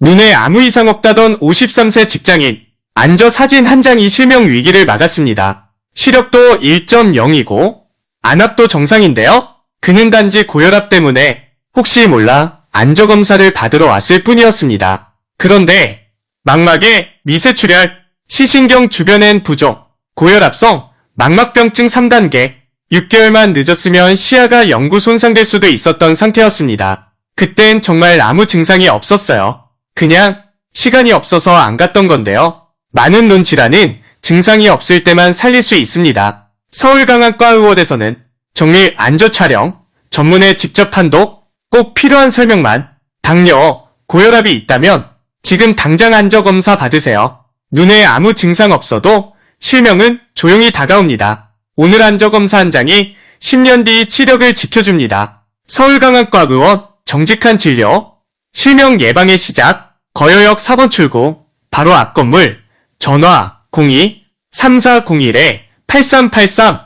눈에 아무 이상 없다던 53세 직장인 안저 사진 한 장이 실명 위기를 막았습니다. 시력도 1.0이고 안압도 정상인데요. 그는 단지 고혈압 때문에 혹시 몰라 안저 검사를 받으러 왔을 뿐이었습니다. 그런데 망막에 미세출혈, 시신경 주변엔 부종, 고혈압성, 망막병증 3단계, 6개월만 늦었으면 시야가 영구 손상될 수도 있었던 상태였습니다. 그땐 정말 아무 증상이 없었어요. 그냥 시간이 없어서 안 갔던 건데요. 많은 눈 질환은 증상이 없을 때만 살릴 수 있습니다. 서울강암과 의원에서는 정밀 안저 촬영, 전문의 직접 판독, 꼭 필요한 설명만, 당뇨, 고혈압이 있다면 지금 당장 안저 검사 받으세요. 눈에 아무 증상 없어도 실명은 조용히 다가옵니다. 오늘 안저 검사 한 장이 10년 뒤 치력을 지켜줍니다. 서울강암과 의원 정직한 진료, 실명 예방의 시작, 거여역 4번 출구, 바로 앞 건물, 전화 02-3401-8383